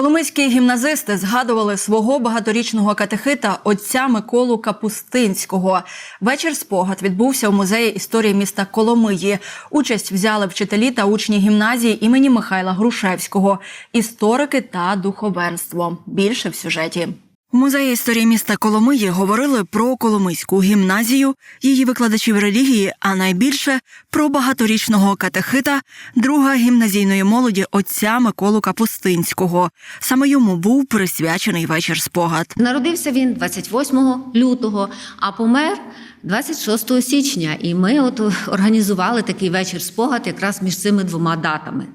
Коломийські гімназисти згадували свого багаторічного катехита отця Миколу Капустинського. Вечір спогад відбувся у музеї історії міста Коломиї. Участь взяли вчителі та учні гімназії імені Михайла Грушевського, історики та духовенство. Більше в сюжеті. У музеї історії міста Коломиї говорили про Коломийську гімназію, її викладачів релігії, а найбільше про багаторічного катехита, друга гімназійної молоді отця Миколу Капустинського. Саме йому був присвячений вечір спогад. Народився він 28 лютого, а помер 26 січня. І ми от організували такий вечір спогад якраз між цими двома датами.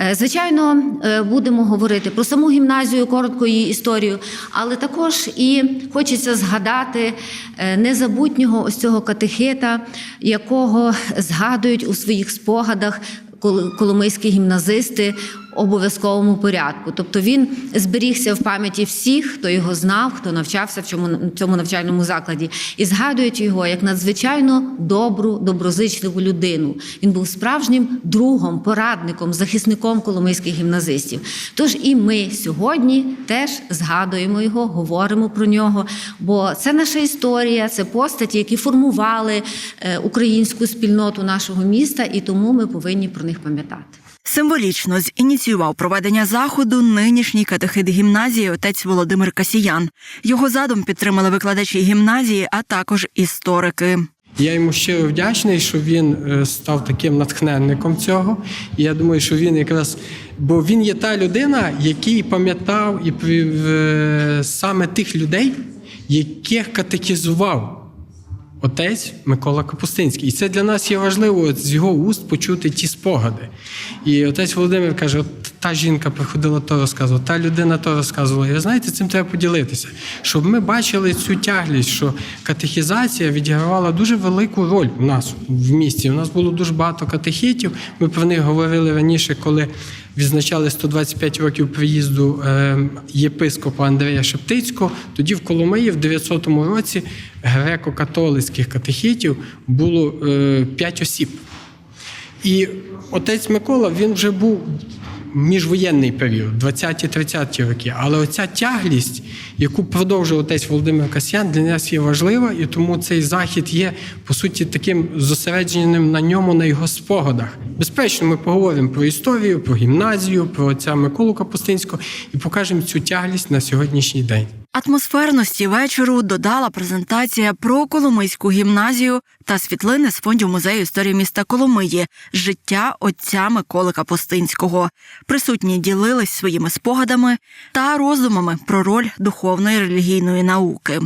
Е, Звичайно, е, будемо говорити про саму гімназію, коротко її історію, але також і хочеться згадати е, незабутнього ось цього катехита, якого згадують у своїх спогадах кол- коломийські гімназисти обов'язковому порядку. Тобто він зберігся в пам'яті всіх, хто його знав, хто навчався в цьому, в цьому навчальному закладі, і згадують його як надзвичайно добру, доброзичливу людину. Він був справжнім другом, порадником, захисником коломийських гімназистів. Тож і ми сьогодні теж згадуємо його, говоримо про нього, бо це наша історія, це постаті, які формували е, українську спільноту нашого міста, і тому ми повинні про них пам'ятати. Символічно зініціював проведення заходу нинішній катехит гімназії отець Володимир Касіян. Його задум підтримали викладачі гімназії, а також історики. Я йому щиро вдячний, що він е, став таким натхненником цього. І я думаю, що він якраз, бо він є та людина, який пам'ятав і е, саме тих людей, яких катехізував отець Микола Капустинський. І це для нас є важливо з його уст почути ті спогади. І отець Володимир каже: от та жінка приходила то розказувала, та людина то розказувала. І знаєте, цим треба поділитися, щоб ми бачили цю тяглість, що катехізація відігравала дуже велику роль у нас в місті. У нас було дуже багато катехітів. Ми про них говорили раніше, коли відзначали 125 років приїзду е, єпископа Андрея Шептицького. Тоді в Коломиї в 900 році греко-католицьких катехітів було е, 5 осіб. І отець Микола він вже був міжвоєнний період, 20-30 роки. Але оця тяглість, яку продовжує отець Володимир Касьян, для нас є важлива, і тому цей захід є по суті таким зосередженим на ньому, на його спогадах. Безперечно, ми поговоримо про історію, про гімназію, про отця Миколу Капустинського і покажемо цю тяглість на сьогоднішній день. Атмосферності вечору додала презентація про Коломийську гімназію та світлини з фондів музею історії міста Коломиї життя отця Миколи Капустинського. Присутні ділились своїми спогадами та роздумами про роль духовної релігійної науки.